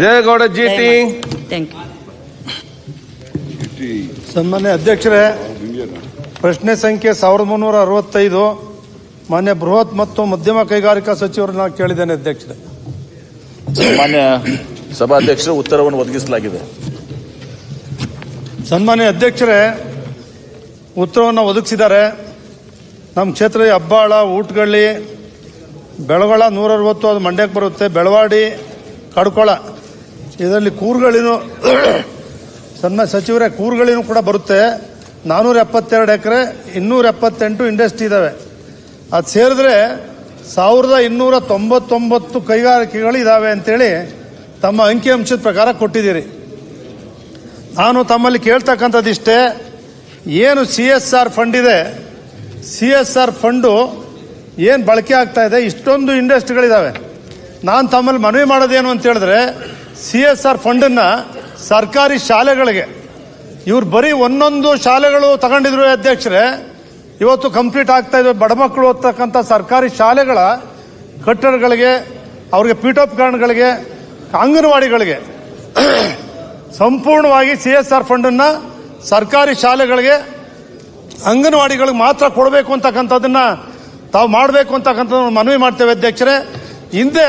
Deve Gowda GT thank you ಸನ್ಮಾನ್ಯ ಅಧ್ಯಕ್ಷರೇ ಪ್ರಶ್ನೆ ಸಂಖ್ಯೆ ಸಾವಿರದ ಮುನ್ನೂರ ಅರವತ್ತೈದು ಮಾನ್ಯ ಬೃಹತ್ ಮತ್ತು ಮಧ್ಯಮ ಕೈಗಾರಿಕಾ ಸಚಿವರನ್ನ ಕೇಳಿದ್ದೇನೆ ಅಧ್ಯಕ್ಷರೇ. ಸನ್ಮಾನ್ಯ ಸಭಾಧ್ಯಕ್ಷರು ಉತ್ತರವನ್ನು ಒದಗಿಸಲಾಗಿದೆ. ಸನ್ಮಾನ್ಯ ಅಧ್ಯಕ್ಷರೇ ಉತ್ತರವನ್ನು ಒದಗಿಸಿದ್ದಾರೆ. ನಮ್ಮ ಕ್ಷೇತ್ರ ಹಬ್ಬಾಳ ಊಟಗಳ್ಳಿ ಬೆಳಗೊಳ ನೂರ ಅರವತ್ತು ಅದು ಮಂಡ್ಯಕ್ಕೆ ಬರುತ್ತೆ. ಬೆಳವಾಡಿ ಕಡ್ಕೊಳ. ಇದರಲ್ಲಿ ಕೂರುಗಳಿನೂ ಸನ್ಮ ಸಚಿವರೇ, ಕೂರುಗಳಿನೂ ಕೂಡ ಬರುತ್ತೆ. ನಾನ್ನೂರ ಎಪ್ಪತ್ತೆರಡು ಎಕರೆ ಇನ್ನೂರ ಎಪ್ಪತ್ತೆಂಟು ಇಂಡಸ್ಟ್ರಿ ಇದಾವೆ. ಅದು ಸೇರಿದ್ರೆ ಸಾವಿರದ ಇನ್ನೂರ ತೊಂಬತ್ತೊಂಬತ್ತು ಕೈಗಾರಿಕೆಗಳು ಇದ್ದಾವೆ ಅಂತೇಳಿ ತಮ್ಮ ಅಂಕಿಅಂಶದ ಪ್ರಕಾರ ಕೊಟ್ಟಿದ್ದೀರಿ. ನಾನು ತಮ್ಮಲ್ಲಿ ಕೇಳ್ತಕ್ಕಂಥದ್ದಿಷ್ಟೇ, ಏನು ಸಿ ಎಸ್ ಆರ್ ಫಂಡ್ ಇದೆ, ಸಿ ಎಸ್ ಆರ್ ಫಂಡು ಏನು ಬಳಕೆ ಆಗ್ತಾ ಇದೆ, ಇಷ್ಟೊಂದು ಇಂಡಸ್ಟ್ರಿಗಳಿದ್ದಾವೆ ನಾನು ತಮ್ಮಲ್ಲಿ ಮನವಿ ಮಾಡೋದೇನು ಅಂತ ಹೇಳಿದ್ರೆ ಸಿ ಎಸ್ ಆರ್ ಫಂಡನ್ನು ಸರ್ಕಾರಿ ಶಾಲೆಗಳಿಗೆ, ಇವ್ರು ಬರೀ ಒಂದೊಂದು ಶಾಲೆಗಳು ತಗೊಂಡಿದ್ರು ಅಧ್ಯಕ್ಷರೇ, ಇವತ್ತು ಕಂಪ್ಲೀಟ್ ಆಗ್ತಾ ಇದೆ. ಬಡ ಮಕ್ಕಳು ಓದ್ತಕ್ಕಂಥ ಸರ್ಕಾರಿ ಶಾಲೆಗಳ ಕಟ್ಟಡಗಳಿಗೆ, ಅವ್ರಿಗೆ ಪೀಠೋಪಕರಣಗಳಿಗೆ ಅಂಗನವಾಡಿಗಳಿಗೆ, ಸಂಪೂರ್ಣವಾಗಿ ಸಿ ಎಸ್ ಆರ್ ಫಂಡನ್ನು ಸರ್ಕಾರಿ ಶಾಲೆಗಳಿಗೆ, ಅಂಗನವಾಡಿಗಳಿಗೆ ಮಾತ್ರ ಕೊಡಬೇಕು ಅಂತಕ್ಕಂಥದ್ದನ್ನ ತಾವು ಮಾಡಬೇಕು ಅಂತಕ್ಕಂಥ ಮನವಿ ಮಾಡ್ತೇವೆ ಅಧ್ಯಕ್ಷರೇ. ಹಿಂದೆ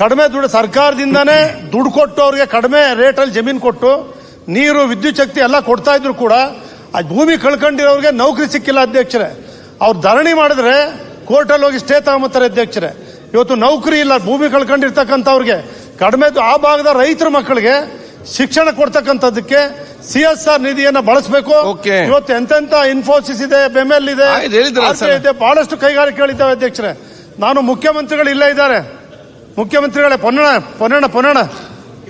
ಕಡಿಮೆ ದುಡ್ಡು ಸರ್ಕಾರದಿಂದನೇ ದುಡ್ಡು ಕೊಟ್ಟು ಅವ್ರಿಗೆ ಕಡಿಮೆ ರೇಟಲ್ಲಿ ಜಮೀನು ಕೊಟ್ಟು ನೀರು ವಿದ್ಯುತ್ ಶಕ್ತಿ ಎಲ್ಲ ಕೊಡ್ತಾ ಇದ್ರು ಕೂಡ ಆ ಭೂಮಿ ಕಳ್ಕೊಂಡಿರೋರಿಗೆ ನೌಕರಿ ಸಿಕ್ಕಿಲ್ಲ ಅಧ್ಯಕ್ಷರೇ. ಅವ್ರು ಧರಣಿ ಮಾಡಿದ್ರೆ ಕೋರ್ಟಲ್ಲಿ ಹೋಗಿ ಸ್ಟೇ ತಗೊಂಬತ್ತಾರೆ ಅಧ್ಯಕ್ಷರೇ. ಇವತ್ತು ನೌಕರಿ ಇಲ್ಲ ಭೂಮಿ ಕಳ್ಕೊಂಡಿರ್ತಕ್ಕಂಥವ್ರಿಗೆ ಕಡಿಮೆ ಆ ಭಾಗದ ರೈತರ ಮಕ್ಕಳಿಗೆ ಶಿಕ್ಷಣ ಕೊಡ್ತಕ್ಕಂಥದ್ದಕ್ಕೆ ಸಿ ಎಸ್ ಆರ್ ನಿಧಿಯನ್ನ ಬಳಸಬೇಕು. ಇವತ್ತು ಎಂತೆಂತ ಇನ್ಫೋಸಿಸ್ ಇದೆ ಬೆಮೆಲ್. ಇದೆ ಬಹಳಷ್ಟು ಕೈಗಾರಿಕೆಗಳಿದ್ದಾವೆ ಅಧ್ಯಕ್ಷರೇ. ನಾನು ಮುಖ್ಯಮಂತ್ರಿಗಳು ಇಲ್ಲೇ ಇದ್ದಾರೆ. ಮುಖ್ಯಮಂತ್ರಿಗಳೇ ಪೊನ್ನಣ ಪೊನ್ನಣ ಪೊನ್ನಣ.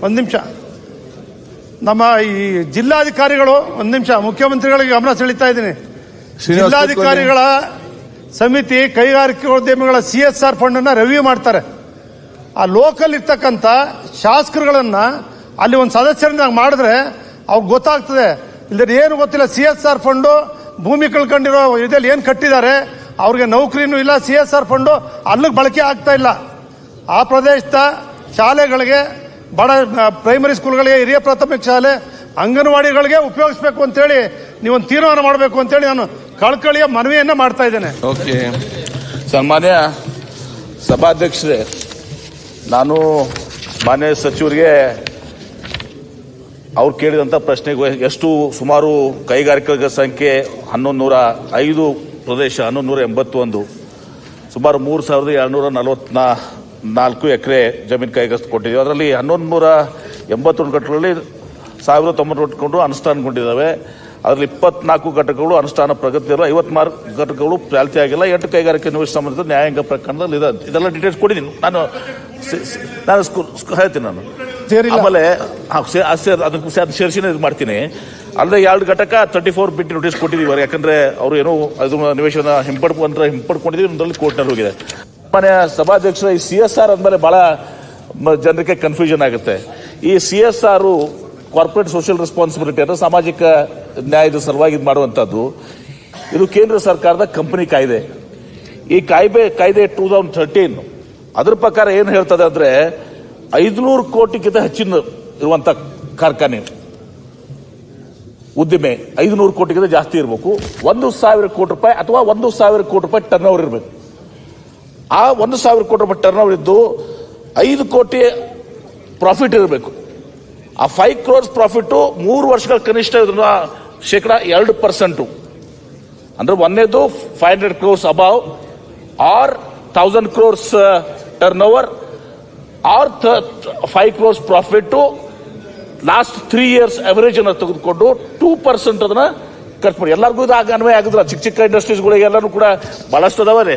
ಒಂದು ನಿಮಿಷ. ನಮ್ಮ ಈ ಜಿಲ್ಲಾಧಿಕಾರಿಗಳು ಒಂದು ನಿಮಿಷ. ಮುಖ್ಯಮಂತ್ರಿಗಳಿಗೆ ಗಮನ ಸೆಳೀತಾ ಇದ್ದೀನಿ. ಜಿಲ್ಲಾಧಿಕಾರಿಗಳ ಸಮಿತಿ ಕೈಗಾರಿಕೋದ್ಯಮಿಗಳ ಸಿ ಎಸ್ ಆರ್ ಫಂಡನ್ನು ಅನ್ನ ರಿವ್ಯೂ ಮಾಡ್ತಾರೆ. ಆ ಲೋಕಲ್ ಇರ್ತಕ್ಕಂಥ ಶಾಸಕರುಗಳನ್ನು ಅಲ್ಲಿ ಒಂದು ಸದಸ್ಯರನ್ನ ಮಾಡಿದ್ರೆ ಅವ್ರಿಗೆ ಗೊತ್ತಾಗ್ತದೆ. ಇಲ್ಲದ್ರೆ ಏನು ಗೊತ್ತಿಲ್ಲ ಸಿ ಎಸ್ ಆರ್ ಫಂಡು ಭೂಮಿ ಕಳ್ಕೊಂಡಿರೋ ಇದಲ್ಲಿ ಏನು ಕಟ್ಟಿದ್ದಾರೆ ಅವ್ರಿಗೆ ನೌಕರಿನೂ ಇಲ್ಲ ಸಿ ಎಸ್ ಆರ್ ಫಂಡು ಅಲ್ಲಿಗೆ ಬಳಕೆ ಆಗ್ತಾ ಇಲ್ಲ. ಆ ಪ್ರದೇಶದ ಶಾಲೆಗಳಿಗೆ, ಬಡ ಪ್ರೈಮರಿ ಸ್ಕೂಲ್ಗಳಿಗೆ ಹಿರಿಯ ಪ್ರಾಥಮಿಕ ಶಾಲೆ, ಅಂಗನವಾಡಿಗಳಿಗೆ ಉಪಯೋಗಿಸಬೇಕು ಅಂತೇಳಿ ನೀವೊಂದು ತೀರ್ಮಾನ ಮಾಡಬೇಕು ಅಂತೇಳಿ ನಾನು ಕಳ್ಕಳಿಯ ಮನವಿಯನ್ನ ಮಾಡ್ತಾ ಇದ್ದೇನೆ. ಓಕೆ. ಸನ್ಮಾನ್ಯ ಸಭಾಧ್ಯಕ್ಷರೇ, ನಾನು ಮಾನ್ಯ ಸಚಿವರಿಗೆ ಅವ್ರು ಕೇಳಿದಂಥ ಪ್ರಶ್ನೆಗೆ ಎಷ್ಟು ಸುಮಾರು ಕೈಗಾರಿಕೆಗಳ ಸಂಖ್ಯೆ ಹನ್ನೊಂದು ನೂರ ಐದು ಪ್ರದೇಶ ಹನ್ನೊಂದು ನೂರ ಎಂಬತ್ತೊಂದು, ಸುಮಾರು ಮೂರು ಸಾವಿರದ ಏಳ್ನೂರ ನಲವತ್ನಾ ನಾಲ್ಕು ಎಕರೆ ಜಮೀನು ಕೈಗಸ್ತು ಕೊಟ್ಟಿದ್ದೀವಿ. ಅದರಲ್ಲಿ ಹನ್ನೊಂದು ನೂರ ಎಂಬತ್ತೊಂದು ಘಟಕಗಳಲ್ಲಿ ಸಾವಿರದ ತೊಂಬತ್ತು ಘಟಕಗಳು ಅನುಷ್ಠಾನಗೊಂಡಿದ್ದಾವೆ. ಅದರಲ್ಲಿ ಇಪ್ಪತ್ನಾಲ್ಕು ಘಟಕಗಳು ಅನುಷ್ಠಾನ ಪ್ರಗತಿಯಲ್ಲ ಐವತ್ಮಾರು ಘಟಕಗಳು ಚಾಲ್ತಿ ಆಗಿಲ್ಲ. ಎಂಟು ಕೈಗಾರಿಕೆ ನಿವೇಶ ಸಂಬಂಧಿಸಿದ ನ್ಯಾಯಾಂಗ ಪ್ರಕರಣದಲ್ಲಿ ಇದೆ ಇದೆಲ್ಲ ಡೀಟೇಲ್ಸ್ ಕೊಡಿದ್ದೀನಿ ನಾನು. ನಾನು ಹೇಳ್ತೀನಿ ನಾನು. ಆಮೇಲೆ ಅದಕ್ಕೆ ಸೇರಿಸಿನೇ ಇದು ಮಾಡ್ತೀನಿ. ಅಲ್ಲದೆ ಎರಡು ಘಟಕ ತರ್ಟಿ ಫೋರ್ ಬಿಟ್ಟು ನೋಟಿಸ್ ಕೊಟ್ಟಿದ್ದೀವಿ. ಯಾಕಂದ್ರೆ ಅವರು ಏನೋ ಅದು ನಿವೇಶನ ಹಿಂಪಡ್ಕೊಂಡ್ರೆ ಹಿಂಪಡ್ಕೊಂಡಿದ್ದೀವಿ. ಅದರಲ್ಲಿ ಕೋರ್ಟ್ನಲ್ಲಿ ಹೋಗಿದೆ. ಮನೆ ಸಭಾಧ್ಯಕ್ಷರ, ಈ ಸಿ ಎಸ್ ಆರ್ ಅಂದಮೇಲೆ ಬಹಳ ಮ- ಜನರಿಗೆ ಕನ್ಫ್ಯೂಷನ್ ಆಗುತ್ತೆ. ಈ C S R corporate social responsibility ಅಂದ್ರೆ ಸಾಮಾಜಿಕ ನ್ಯಾಯದ ಸಲುವಾಗಿ ಇದು ಮಾಡುವಂತದ್ದು ಇದು ಕೇಂದ್ರ ಸರ್ಕಾರದ ಕಂಪನಿ ಕಾಯ್ದೆ. ಈ ಕಾಯ್ದೆ ಕಾಯ್ದೆ ಟೂ ತೌಸಂಡ್ ಥರ್ಟೀನ್ ಅದ್ರ ಪ್ರಕಾರ ಏನು ಹೇಳ್ತದೆ ಅಂದ್ರೆ ಐದುನೂರು ಕೋಟಿಗಿಂತ ಹೆಚ್ಚಿನ ಇರುವಂತ ಕಾರ್ಖಾನೆ. ಉದ್ದಿಮೆ, ಐದುನೂರು ಕೋಟಿಗಿಂತ ಜಾಸ್ತಿ ಇರಬೇಕು. ಒಂದು ಸಾವಿರ ಕೋಟಿ ರೂಪಾಯಿ ಅಥವಾ ಒಂದು ಸಾವಿರ ಕೋಟಿ ರೂಪಾಯಿ ಟರ್ನ್ ಓವರ್ ಇರಬೇಕು. ಆ ಒಂದು ಸಾವಿರ ಕೋಟಿ ರೂಪಾಯಿ ಟರ್ನ್ ಓವರ್ ಇದ್ದು ಐದು ಕೋಟಿ ಪ್ರಾಫಿಟ್ ಇರಬೇಕು. ಆ ಫೈವ್ ಕ್ರೋರ್ಸ್ ಪ್ರಾಫಿಟ್ ಮೂರು ವರ್ಷಗಳ ಕನಿಷ್ಠ ಇದನ್ನ ಶೇಕಡ ಎರಡು ಪರ್ಸೆಂಟು ಅಂದ್ರೆ ಒಂದೇದು five hundred crores above or thousand crores turn over or five crores profit last three years average ಅನ್ನು ತೆಗೆದುಕೊಂಡು ಟೂ ಪರ್ಸೆಂಟ್ ಅದನ್ನ ಖರ್ಚು ಮಾಡಿ. ಎಲ್ಲರಿಗೂ ಇದು ಆಗ ಅನ್ವಯ ಆಗುದಿಲ್ಲ. ಚಿಕ್ಕ ಚಿಕ್ಕ ಇಂಡಸ್ಟ್ರೀಸ್ಗಳಿಗೆ ಎಲ್ಲರೂ ಕೂಡ ಬಹಳಷ್ಟು ಅದಾವೆ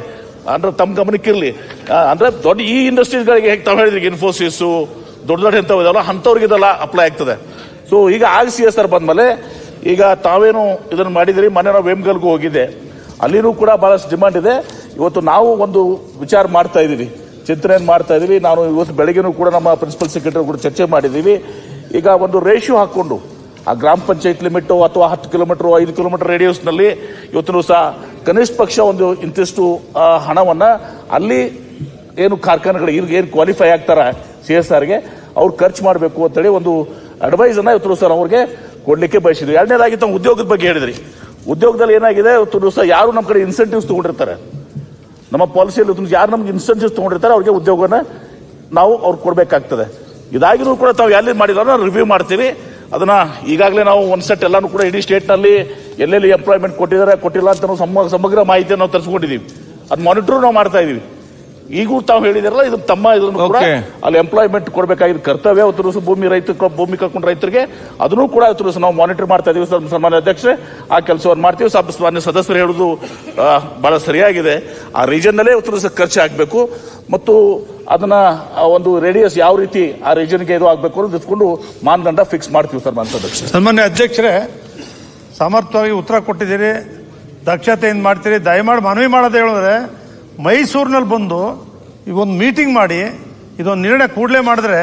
ಅಂದ್ರೆ ತಮ್ಮ ಗಮನಕ್ಕಿರಲಿ. ಅಂದ್ರೆ ದೊಡ್ಡ ಈ ಇಂಡಸ್ಟ್ರೀಸ್ಗಳಿಗೆ ಹೇಗೆ ತಾವು ಹೇಳಿದ್ರಿ ಇನ್ಫೋಸಿಸ್ ದೊಡ್ಡ ದೊಡ್ಡ ಅಂಥವ್ರಿಗೆ ಇದೆಲ್ಲ ಅಪ್ಲೈ ಆಗ್ತದೆ. ಸೊ ಈಗ ಆಗ ಸಿ ಎಸ್ ಆರ್ ಬಂದ್ಮೇಲೆ, ಈಗ ತಾವೇನು ಇದನ್ನು ಮಾಡಿದಿರಿ, ಮೊನ್ನೆ ನಾವು ವೇಮ್ಗಲ್ಗೂ ಹೋಗಿದ್ದೆ. ಅಲ್ಲಿನೂ ಕೂಡ ಬಹಳಷ್ಟು ಡಿಮಾಂಡ್ ಇದೆ. ಇವತ್ತು ನಾವು ಒಂದು ವಿಚಾರ ಮಾಡ್ತಾ ಇದ್ದೀವಿ ಚಿಂತನೆಯನ್ನು ಮಾಡ್ತಾ ಇದ್ದೀವಿ ನಾನು ಇವತ್ತು ಬೆಳಗ್ಗೆನೂ ಕೂಡ ನಮ್ಮ ಪ್ರಿನ್ಸಿಪಲ್ ಸೆಕ್ರೆಟರಿ ಕೂಡ ಚರ್ಚೆ ಮಾಡಿದ್ದೀವಿ. ಈಗ ಒಂದು ರೇಷ್ಯೂ ಹಾಕೊಂಡು ಆ ಗ್ರಾಮ ಪಂಚಾಯತ್ ಲಿಮಿಟ್ ಅಥವಾ ಹತ್ತು ಕಿಲೋಮೀಟರ್, ಐದು ಕಿಲೋಮೀಟರ್ ರೇಡಿಯಸ್ನಲ್ಲಿ ಇವತ್ತು ಸಹ ಕನಿಷ್ಠ ಪಕ್ಷ ಒಂದು ಇಂತಿಷ್ಟು ಹಣವನ್ನ ಅಲ್ಲಿ ಏನು ಕಾರ್ಖಾನೆಗಳು ಈಗ ಏನು ಕ್ವಾಲಿಫೈ ಆಗ್ತಾರ ಸಿ ಎಸ್ ಆರ್ಗೆ, ಅವ್ರು ಖರ್ಚು ಮಾಡಬೇಕು ಅಂತೇಳಿ ಒಂದು ಅಡ್ವೈಸ್ ಅನ್ನ ಇವತ್ತು ಸರ್ ಅವ್ರಿಗೆ ಕೊಡ್ಲಿಕ್ಕೆ ಬಯಸಿದ್ವಿ. ಎರಡನೇದಾಗಿ ತಮ್ಮ ಉದ್ಯೋಗದ ಬಗ್ಗೆ ಹೇಳಿದ್ರಿ. ಉದ್ಯೋಗದಲ್ಲಿ ಏನಾಗಿದೆ ಇವತ್ತು ಸಹ ಯಾರು ನಮ್ಮ ಕಡೆ ಇನ್ಸೆಂಟಿವ್ಸ್ ತಗೊಂಡಿರ್ತಾರೆ? ನಮ್ಮ ಪಾಲಿಸಿಯಲ್ಲಿ ಯಾರು ನಮ್ಗೆ ಇನ್ಸೆಂಟಿವ್ಸ್ ತಗೊಂಡಿರ್ತಾರೆ, ಅವ್ರಿಗೆ ಉದ್ಯೋಗನ ನಾವು ಅವ್ರು ಕೊಡಬೇಕಾಗ್ತದೆ. ಇದಾಗಿನೂ ಕೂಡ ತಾವು ಎಲ್ಲಿ ಮಾಡಿಲ್ಲ ರಿವ್ಯೂ ಮಾಡ್ತೀವಿ. ಅದನ್ನ ಈಗಾಗಲೇ ನಾವು ಒಂದು ಸೆಟ್ ಎಲ್ಲಾನು ಕೂಡ ಇಡೀ ಸ್ಟೇಟ್ನಲ್ಲಿ ಎಲ್ಲೆಲ್ಲಿ ಎಂಪ್ಲಾಯ್ಮೆಂಟ್ ಕೊಟ್ಟಿದ್ದಾರೆ ಕೊಟ್ಟಿಲ್ಲ ಅಂತ ನಾವು ಸಮ- ಸಮಗ್ರ ಮಾಹಿತಿಯನ್ನು ನಾವು ತರಿಸ್ಕೊಂಡಿದ್ದೀವಿ ಅದು ಮಾನಿಟರ್ ನಾವು ಮಾಡ್ತಾ ಇದೀವಿ. ಈಗೂ ತಾವು ಹೇಳಿದಿರಲ್ಲ ಇದು ತಮ್ಮ ಇದನ್ನು ಕೂಡ. ಅಲ್ಲಿ ಎಂಪ್ಲಾಯ್ಮೆಂಟ್ ಕೊಡಬೇಕಾಗಿದ್ದ ಕರ್ತವ್ಯ. ದಿವಸ ಭೂಮಿ ರೈತ ಭೂಮಿ ಕರ್ಕೊಂಡು ರೈತರಿಗೆ ಅದನ್ನು ಕೂಡ ಇವತ್ತು ನಾವು ಮಾನಿಟರ್ ಮಾಡ್ತಾ ಇದೀವಿ. ಸರ್ ಸನ್ಮಾನ್ಯ ಅಧ್ಯಕ್ಷರೇ ಆ ಕೆಲಸವನ್ನು ಮಾಡ್ತೀವಿ. ಸಬ್ ಮಾನ್ಯ ಸದಸ್ಯರು ಹೇಳುದು ಬಹಳ ಸರಿಯಾಗಿದೆ. ಆ ರೀಜನ್ ನಲ್ಲೇ ಇವತ್ತು ಖರ್ಚು ಆಗಬೇಕು. ಮತ್ತು ಅದನ್ನ ಆ ಒಂದು ರೇಡಿಯಸ್ ಯಾವ ರೀತಿ ಆ ರೀಜನ್ಗೆ ಇದು ಆಗಬೇಕು ಅನ್ನೋದು ಇಟ್ಕೊಂಡು ಮಾನದಂಡ ಫಿಕ್ಸ್ ಮಾಡ್ತೀವಿ ಸರ್ ಮಾನ್ಯ ಅಧ್ಯಕ್ಷ ಸನ್ಮಾನ್ಯ ಅಧ್ಯಕ್ಷರೇ ಸಮರ್ಥವಾಗಿ ಉತ್ತರ ಕೊಟ್ಟಿದ್ದೀರಿ ದಕ್ಷತೆಯಿಂದ ಮಾಡ್ತೀರಿ ದಯಮಾಡಿ ಮನವಿ ಮಾಡೋದು ಹೇಳಿದ್ರೆ ಮೈಸೂರಿನಲ್ಲಿ ಬಂದು ಇವೊಂದು ಒಂದು ಮೀಟಿಂಗ್ ಮಾಡಿ ಇದೊಂದು ನಿರ್ಣಯ ಕೂಡಲೇ ಮಾಡಿದ್ರೆ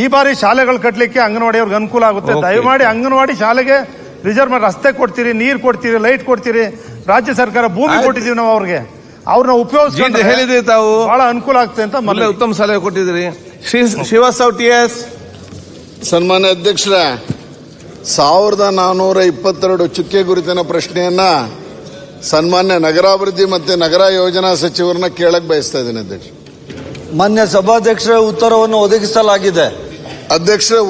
ಈ ಬಾರಿ ಶಾಲೆಗಳು ಕಟ್ಟಲಿಕ್ಕೆ ಅಂಗನವಾಡಿಯವ್ರಿಗೆ ಅನುಕೂಲ ಆಗುತ್ತೆ. ದಯಮಾಡಿ ಅಂಗನವಾಡಿ ಶಾಲೆಗೆ ರಿಸರ್ವ್ ಮಾಡಿ ರಸ್ತೆ ಕೊಡ್ತೀರಿ ನೀರು ಕೊಡ್ತೀರಿ ಲೈಟ್ ಕೊಡ್ತೀರಿ ರಾಜ್ಯ ಸರ್ಕಾರ ಭೂಮಿ ಕೊಟ್ಟಿದ್ದೀವಿ ನಾವು ಅವ್ರಿಗೆ. ಅವ್ರನ್ನ ಉಪಯೋಗಿಸ್ಕೊಂಡ್ರೆ ಹೇಳಿದ್ರಿ ತಾವು ಬಹಳ ಅನುಕೂಲ ಆಗ್ತದೆ ಅಂತ ಮೊದಲ. ಉತ್ತಮ ಸಲಹೆ ಕೊಟ್ಟಿದ್ರಿ ಶ್ರೀ ಶಿವಸಾವ್ ಟಿ ಎಸ್. ಸನ್ಮಾನ್ಯ ಅಧ್ಯಕ್ಷರ ಸಾವಿರದ ನಾನ್ನೂರ ಇಪ್ಪತ್ತೆರಡು ಚುಕ್ಕೆ ಗುರುತಿನ ಪ್ರಶ್ನೆಯನ್ನ ಸನ್ಮಾನ್ಯ ನಗರಾಭಿವೃದ್ಧಿ ಮತ್ತು ನಗರ ಯೋಜನಾ ಸಚಿವರನ್ನ ಕೇಳಕ್ ಬಯಸ್ತಾ ಇದ್ದೀನಿ ಅಧ್ಯಕ್ಷ ಮಾನ್ಯ ಸಭಾಧ್ಯಕ್ಷರ ಉತ್ತರವನ್ನು ಒದಗಿಸಲಾಗಿದೆ. ಅಧ್ಯಕ್ಷರ